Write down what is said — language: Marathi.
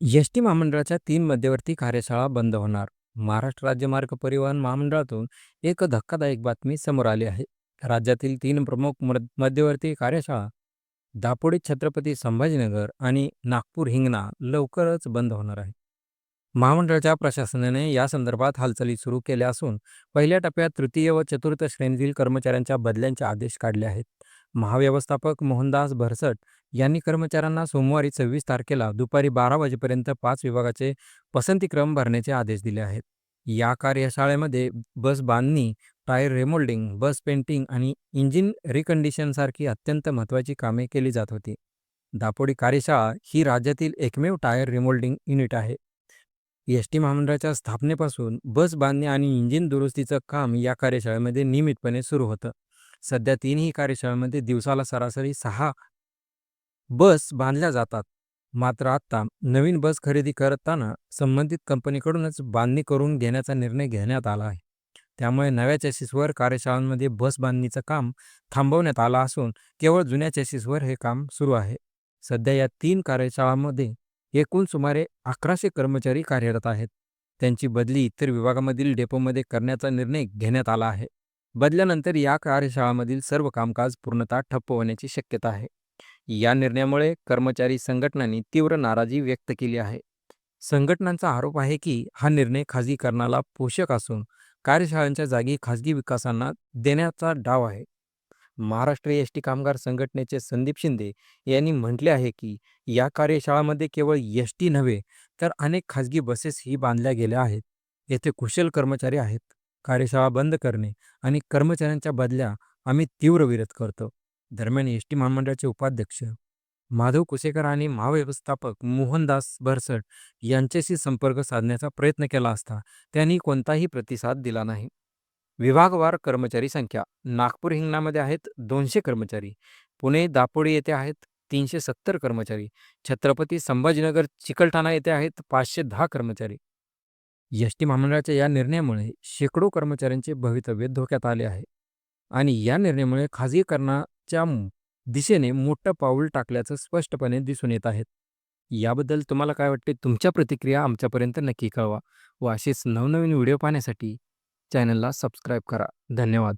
एस टी महामंडळाच्या तीन मध्यवर्ती कार्यशाळा बंद होणार. महाराष्ट्र राज्य मार्ग परिवहन महामंडळातून एक धक्कादायक बातमी समोर आली आहे. राज्यातील तीन प्रमुख मध्यवर्ती कार्यशाळा दापोडी छत्रपती संभाजीनगर आणि नागपूर हिंगणा लवकरच बंद होणार आहे. महामंडळाच्या प्रशासनाने या संदर्भात हालचाली सुरू केल्या असून पहिल्या टप्प्यात तृतीय व चतुर्थ श्रेणीतील कर्मचाऱ्यांच्या बदल्यांचे आदेश काढले आहेत. महाव्यवस्थापक मोहनदास भरसट यांनी कर्मचाऱ्यांना सोमवारी सव्वीस तारखेला दुपारी बारा वाजेपर्यंत पाच विभागाचे पसंतीक्रम भरण्याचे आदेश दिले आहेत. या कार्यशाळेमध्ये बस बांधणी टायर रेमोल्डिंग बस पेंटिंग आणि इंजिन रिकंडिशनसारखी अत्यंत महत्त्वाची कामे केली जात होती. दापोडी कार्यशाळा ही राज्यातील एकमेव टायर रिमोल्डिंग युनिट आहे. एस टी महामंडळाच्या स्थापनेपासून बस बांधणी आणि इंजिन दुरुस्तीचं काम या कार्यशाळेमध्ये नियमितपणे सुरू होतं. सध्या तीनही कार्यशाळांमध्ये दिवसाला सरासरी सहा बस बांधल्या जातात. मात्र आता नवीन बस खरेदी करताना संबंधित कंपनीकडूनच बांधणी करून घेण्याचा निर्णय घेण्यात आला आहे. त्यामुळे नव्या चॅसिसवर कार्यशाळांमध्ये बस बांधणीचं काम थांबवण्यात आलं असून केवळ जुन्या चॅसिसवर हे काम सुरू आहे. सध्या या तीन कार्यशाळांमध्ये एकूण सुमारे अकराशे कर्मचारी कार्यरत आहेत. त्यांची बदली इतर विभागामधील डेपोमध्ये करण्याचा निर्णय घेण्यात आला आहे. बदल्यानंतर या कार्यशाळामधील सर्व कामकाज पूर्णतः ठप्प होण्याची शक्यता आहे. या निर्णयामुळे कर्मचारी संघटनांनी तीव्र नाराजी व्यक्त केली आहे. संघटनांचा आरोप आहे की हा निर्णय खाजगीकरणाला पोषक असून कार्यशाळांच्या जागी खाजगी विकासांना देण्याचा डाव आहे. महाराष्ट्र एस टी कामगार संघटनेचे संदीप शिंदे यांनी म्हटले आहे की या कार्यशाळामध्ये केवळ एस टी नव्हे तर अनेक खाजगी बसेसही बांधल्या गेल्या आहेत. येथे कुशल कर्मचारी आहेत. कार्यशाळा बंद करणे आणि कर्मचाऱ्यांच्या बदल्या आम्ही तीव्र विरोध करतो. दरम्यान एस टी महामंडळाचे उपाध्यक्ष माधव कुसेकर आणि महाव्यवस्थापक मोहनदास भरसट यांच्याशी संपर्क साधण्याचा प्रयत्न केला असता त्यांनी कोणताही प्रतिसाद दिला नाही. विभागवार कर्मचारी संख्या. नागपूर हिंगणामध्ये आहेत दोनशे कर्मचारी. पुणे दापोडी येथे आहेत तीनशे सत्तर कर्मचारी. छत्रपती संभाजीनगर चिकलठाणा येथे आहेत पाचशे दहा कर्मचारी. एस टी महामंडळाच्या या निर्णयामुळे शेकडो कर्मचाऱ्यांचे भवितव्य धोक्यात आले आहे. आणि या निर्णयामुळे खाजगीकरणाच्या दिशेने मोठं पाऊल टाकल्याचं स्पष्टपणे दिसून येत आहेत याबद्दल तुम्हाला काय वाटते? तुमच्या प्रतिक्रिया आमच्यापर्यंत नक्की कळवा व असेच नवनवीन व्हिडिओ पाहण्यासाठी चॅनलला सबस्क्राईब करा. धन्यवाद.